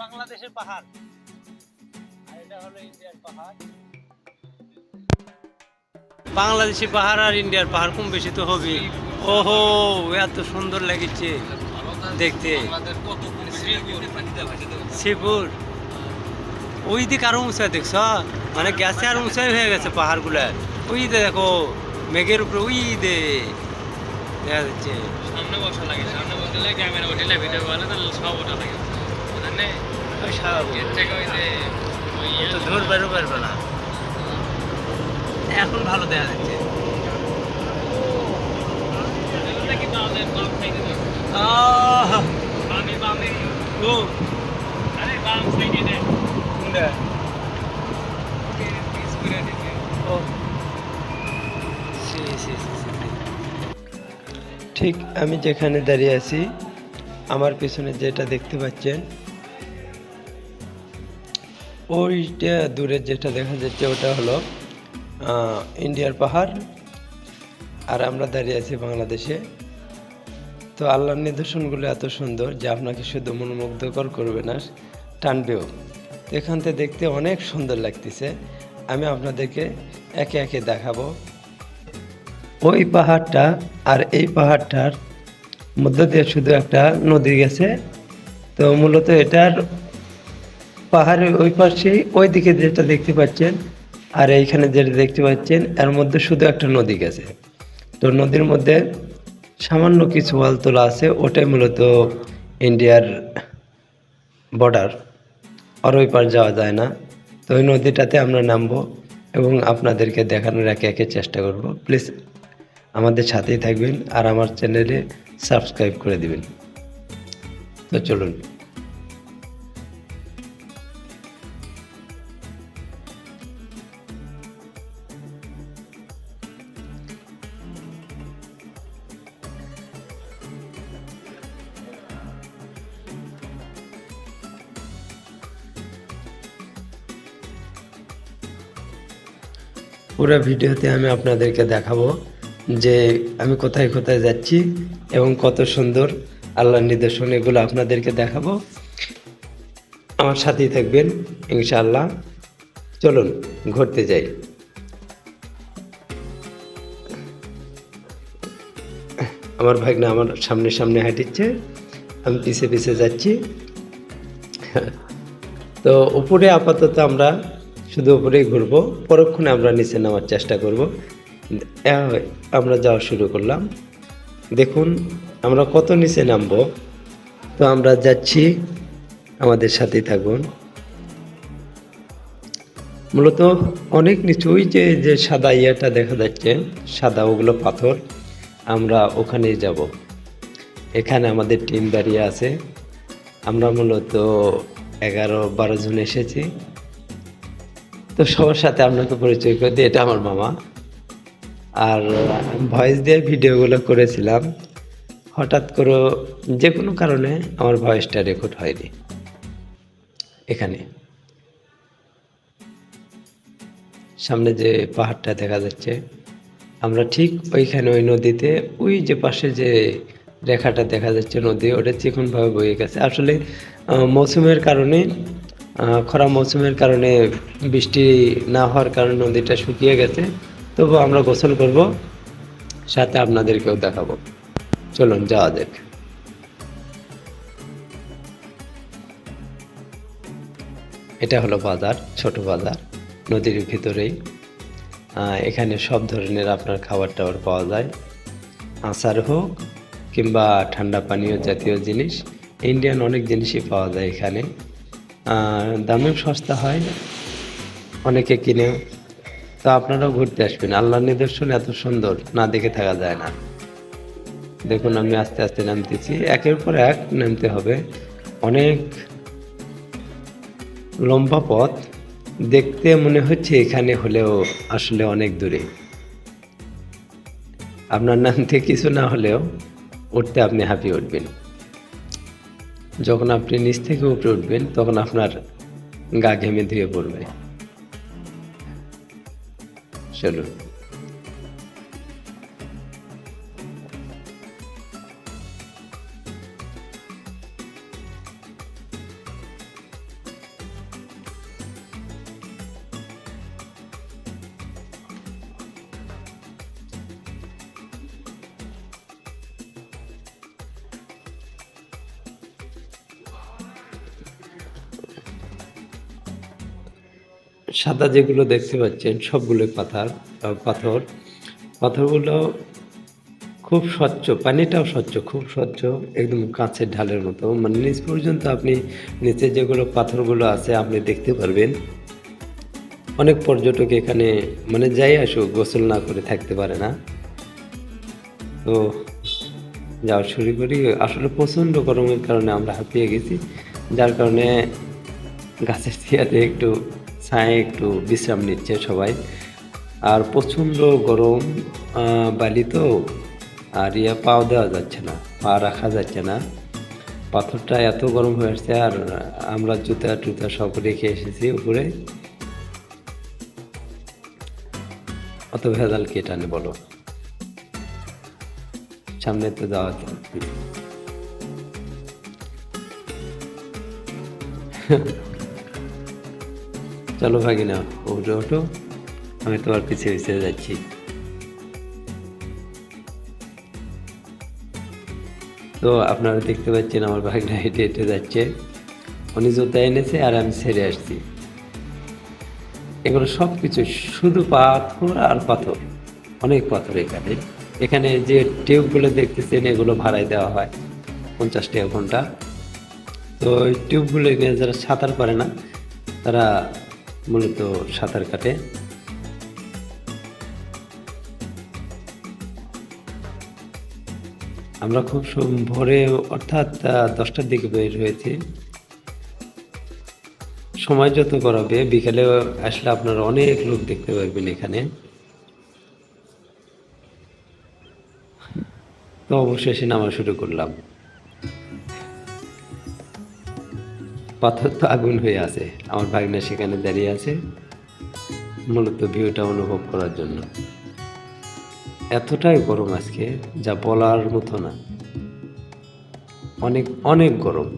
বাংলাদেশের পাহাড়। আর এটা হলো ইন্ডিয়ার পাহাড়। বাংলাদেশি পাহাড় আর ইন্ডিয়ার পাহাড় কম বেশি তো হবে ওহো, এত সুন্দর লাগছে দেখতে। শ্রীপুর। ওই দিকে আরও উঁচা দেখছ? মানে গ্যাসে আর উঁচাই হয়ে গেছে পাহাড়গুলা। ওই দে দেখো, মেঘের উপরে, ওই দে দেখা যাচ্ছে। সামনে বসা লাগে সামনে বসলে ক্যামেরা উঠিলে ভিডিও বলে তাহলে সব ওটা লাগে। ওই স্বাভাবিক। এর থেকে ওই যে ওই তো ধর বেরো পারবে না। এখন ভালো দেখা যাচ্ছে। কি তাহলে বাম ঠিক আমি যেখানে দাঁড়িয়ে আছি, আমার পিছনে যেটা দেখতে পাচ্ছেন, ওইটা দূরে যেটা দেখা যাচ্ছে ওটা হলো ইন্ডিয়ার পাহাড়, আর আমরা দাঁড়িয়ে আছি বাংলাদেশে। তো আল্লাহর নিদর্শনগুলো এত সুন্দর যে আপনাকে শুধু মনোমুগ্ধকর করবে না, টানবেও। এখান থেকে দেখতে অনেক সুন্দর লাগতেছে। আমি আপনাদেরকে একে একে দেখাবো। ওই পাহাড়টা আর এই পাহাড়টার মধ্য দিয়ে শুধু একটা নদী গেছে। তো মূলত এটার পাহাড়ের ওই পাশে ওই দিকে যেটা দেখতে পাচ্ছেন আর এইখানে যেটা দেখতে পাচ্ছেন, এর মধ্যে শুধু একটা নদী গেছে। তো নদীর মধ্যে সামান্য কিছু ওয়াল তোলা আছে, ওটাই মূলত ইন্ডিয়ার বর্ডার আর ওই পার যাওয়া যায় না। তো ওই নদীটাতে আমরা নামবো এবং আপনাদেরকে দেখানোর একে একে চেষ্টা করব। প্লিজ আমাদের সাথেই থাকবেন আর আমার চ্যানেলে সাবস্ক্রাইব করে দিবেন। তো চলুন। পুরো ভিডিওতে আমি আপনাদেরকে দেখাবো যে আমি কোথায় কোথায় যাচ্ছি এবং কত সুন্দর আল্লাহর নিদর্শন এগুলো আপনাদেরকে দেখাবো। আমার সাথেই থাকবেন, ইনশাআল্লাহ। চলুন, ঘুরতে যাই। আমার ভাগনা আমার সামনে সামনে হাঁটিচ্ছে, আমি পিছে পিছে যাচ্ছি। তো উপরে আপাতত আমরা শুধু উপরেই ঘুরবো, পরক্ষণে আমরা নিচে নামার চেষ্টা করব। আমরা যাওয়া শুরু করলাম। দেখুন, আমরা কত নিচে নামবো? তো আমরা যাচ্ছি। আমাদের সাথেই থাকুন। মূলত অনেক নিচু ওই যে যে সাদা ইয়েটা দেখা যাচ্ছে, সাদা ওগুলো পাথর, আমরা ওখানেই যাব। এখানে আমাদের টিম দাঁড়িয়ে আছে। আমরা মূলত এগারো বারো জন এসেছি। তো সবার সাথে আপনাকে পরিচয় করে দিই, এটা আমার মামা। আর ভয়েস দিয়ে ভিডিওগুলো করেছিলাম। হঠাৎ করে যে কোনো কারণে আমার ভয়েসটা রেকর্ড হয়নি। এখানে। সামনে যে পাহাড়টা দেখা যাচ্ছে, আমরা ঠিক ওইখানে ওই নদীতে, ওই যে পাশে যে রেখাটা দেখা যাচ্ছে নদী, ওটা চিকনভাবে বয়ে গেছে। আসলে মৌসুমের কারণে খরা মৌসুমের কারণে বৃষ্টি না হওয়ার কারণে নদীটা শুকিয়ে গেছে। তবু আমরা গোসল করব, সাথে আপনাদেরকেও দেখাবো। চলুন, যাওয়া যাক। এটা হলো বাজার, ছোট বাজার, নদীর ভিতরেই। এখানে সব ধরনের আপনার খাবার টাবার পাওয়া যায়। আচার হোক কিংবা ঠান্ডা পানীয় জাতীয় জিনিস, ইন্ডিয়ান অনেক জিনিসই পাওয়া যায় এখানে। দামেও সস্তা হয়, অনেকে কিনে। তো আপনারাও ঘুরতে আসবেন। আল্লাহর নিদর্শন এত সুন্দর, না দেখে থাকা যায় না। দেখুন, আমি আস্তে আস্তে নামতেছি। একের পর এক নামতে হবে। অনেক লম্বা পথ। দেখতে মনে হচ্ছে এখানে হলেও আসলে অনেক দূরে। আপনার নামতে কিছু না হলেও উঠতে আপনি হাঁপিয়ে উঠবেন। যখন আপনি নিচ থেকে উপরে উঠবেন, তখন আপনার গা ঘেমে ধুয়ে পড়বে। চলুন সাদা যেগুলো দেখতে পাচ্ছেন, সবগুলো পাথর পাথর। পাথরগুলো খুব স্বচ্ছ, পানিটাও স্বচ্ছ, খুব স্বচ্ছ, একদম কাঁচের ঢালের মতো। মানে নিচ পর্যন্ত আপনি নিচে যেগুলো পাথরগুলো আছে, আপনি দেখতে পারবেন। অনেক পর্যটক এখানে মানে যাই আসুক, গোসল না করে থাকতে পারে না। তো যাওয়া শুরু করি। আসলে প্রচণ্ড গরমের কারণে আমরা হাঁপিয়ে গেছি। যার কারণে গাছের ছিয়াতে একটু ছায় একটু বিশ্রাম নিচ্ছে সবাই। আর প্রচণ্ড গরম বালি তো, আর ইয়া পাও দেওয়া যাচ্ছে না, পা রাখা যাচ্ছে না। পাথরটা এত গরম হয়ে আসছে, আর আমরা জুতা টুতা সব রেখে এসেছি উপরে। অত ভেজাল কে টানে বলো? সামনে তো যাওয়া যাচ্ছে। চলো ভাগিনা, ওঠো ওঠো। আমি তোমার পিছিয়ে পিছিয়ে যাচ্ছি। তো আপনারা দেখতে পাচ্ছেন আমার ভাগনা হেঁটে হেঁটে যাচ্ছে। উনি জুতা এনেছে আর আমি ছেড়ে আসছি। এগুলো সব কিছু শুধু পাথর আর পাথর, অনেক পাথর এখানে। এখানে যে টিউবগুলো দেখতেছেন, এগুলো ভাড়ায় দেওয়া হয়, পঞ্চাশ টাকা ঘণ্টা। তো ওই টিউবগুলো নিয়ে যারা সাঁতার পারে না, তারা মূলত সাঁতার কাটে। আমরা খুব ভোরে অর্থাৎ দশটার দিকে বের হয়েছি। সময় যত করাবে বিকেলে আসলে আপনারা অনেক লোক দেখতে পারবেন এখানে। তো অবশেষে নামা শুরু করলাম। পাথর তো আগুন হয়ে আছে। আমার ভাগনা সেখানে দাঁড়িয়ে আছে। মূলত ভিউটা অনুভব করার জন্য। এতটাই গরম আজকে, যা বলার মতো না। অনেক অনেক গরম।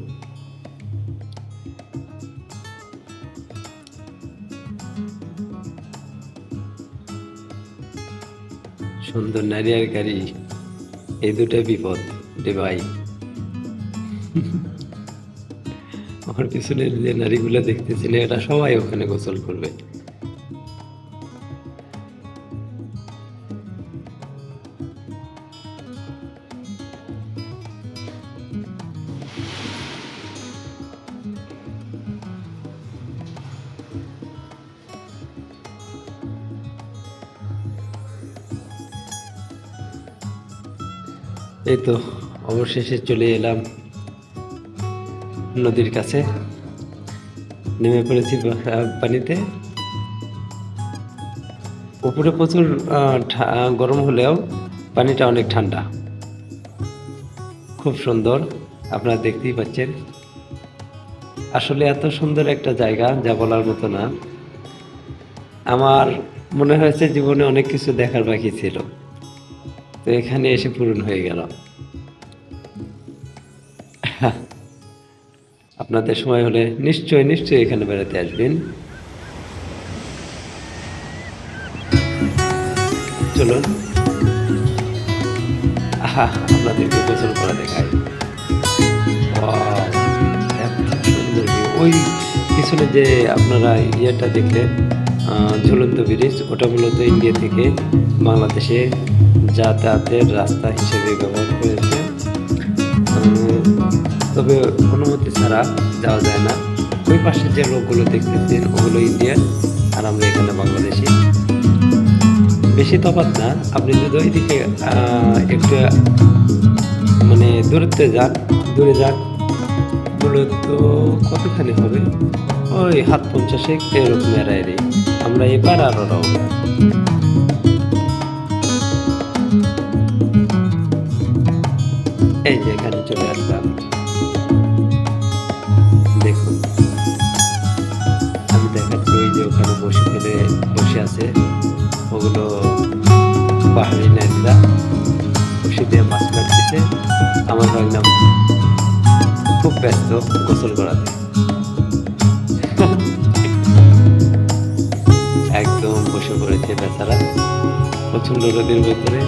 সুন্দর নারী আর গাড়ি, এই দুটো বিপদ রে ভাই। আমার পিছনে যে নারীগুলো দেখতেছেন, এরা সবাই ওখানে গোসল করবে। এই তো, অবশেষে চলে এলাম। নদীর কাছে নেমে পড়েছি পানিতে। উপরে প্রচুর গরম হলেও পানিটা অনেক ঠান্ডা। খুব সুন্দর, আপনারা দেখতেই পাচ্ছেন। আসলে এত সুন্দর একটা জায়গা, যা বলার মতো না। আমার মনে হয়েছে জীবনে অনেক কিছু দেখার বাকি ছিল। তো এখানে এসে পূরণ হয়ে গেল। আপনাদের সময় হলে নিশ্চয়ই নিশ্চয়ই এখানে বেড়াতে আসবেন। চলুন। আপনাদেরকে গোসল করা দেখায় ওই পিছনে যে আপনারা ইয়েটা দেখলেন ঝুলন্ত ব্রিজ, ওটা মূলত ইন্ডিয়া থেকে বাংলাদেশে যাতায়াতের রাস্তা হিসেবে ব্যবহার করেছে। তবে অনুমতি ছাড়া যাওয়া যায় না। ওই পাশে যে লোকগুলো দেখতেছেন ওগুলো ইন্ডিয়ান আর আমরা এখানে বাংলাদেশি। বেশি তফাৎ না। আপনি যদি ওইদিকে আহ, একটু মানে দূরত্বে যান দূরে যান মূলত কতখানি হবে? ওই হাত পঞ্চাশে এরকম এরাই আমরা এবার আরও রওনা। এই যে এখানে চলে আসলাম। ওগুলো পাহাড়ি নারীরা বসে দিয়ে মাছ কাটতেছে। আমার ভাগনাম খুব ব্যস্ত গোসল করাতে। একদম বসে পড়েছে বেচারা। প্রচণ্ড রোদের ভেতরে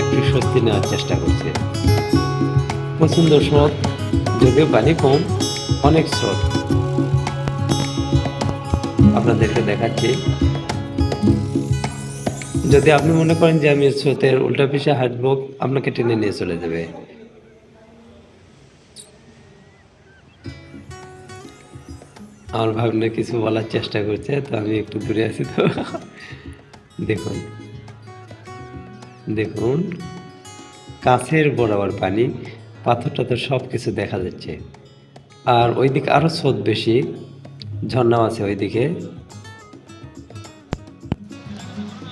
একটু স্বস্তি নেওয়ার চেষ্টা করছে। প্রচণ্ড স্রোত, যদিও পানি কম, অনেক স্রোত। আপনাদেরকে দেখাচ্ছি। যদি আপনি মনে করেন যে আমি স্রোতের উল্টা পিছে হাঁটবো, আপনাকে টেনে নিয়ে চলে যাবে। আমার ভাবনা কিছু বলার চেষ্টা করছে, তো আমি একটু দূরে আছি তো। দেখুন দেখুন, কাছের বরাবর পানি পাথর টাথর সব কিছু দেখা যাচ্ছে। আর ওইদিকে আরও স্রোত বেশি, ঝর্ণাও আছে ওইদিকে।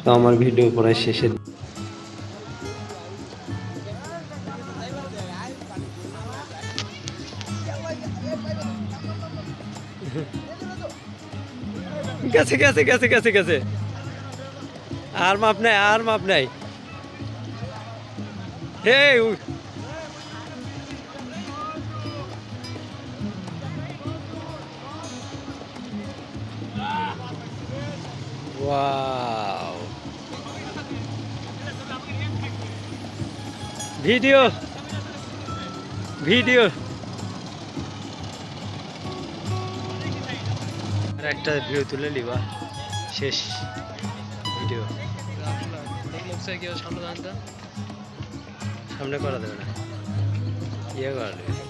তো আমার ভিডিও প্রায় শেষে গেছে গেছে গেছে গেছে গেছে। আর মাপ নাই, আর মাপ নাই। হে উ- ভিডিও। ভিডিও। আর একটা ভিডিও তুলে নিবা। শেষ ভিডিও। সামনে করা দেবে না। ইয়ে করা দেবে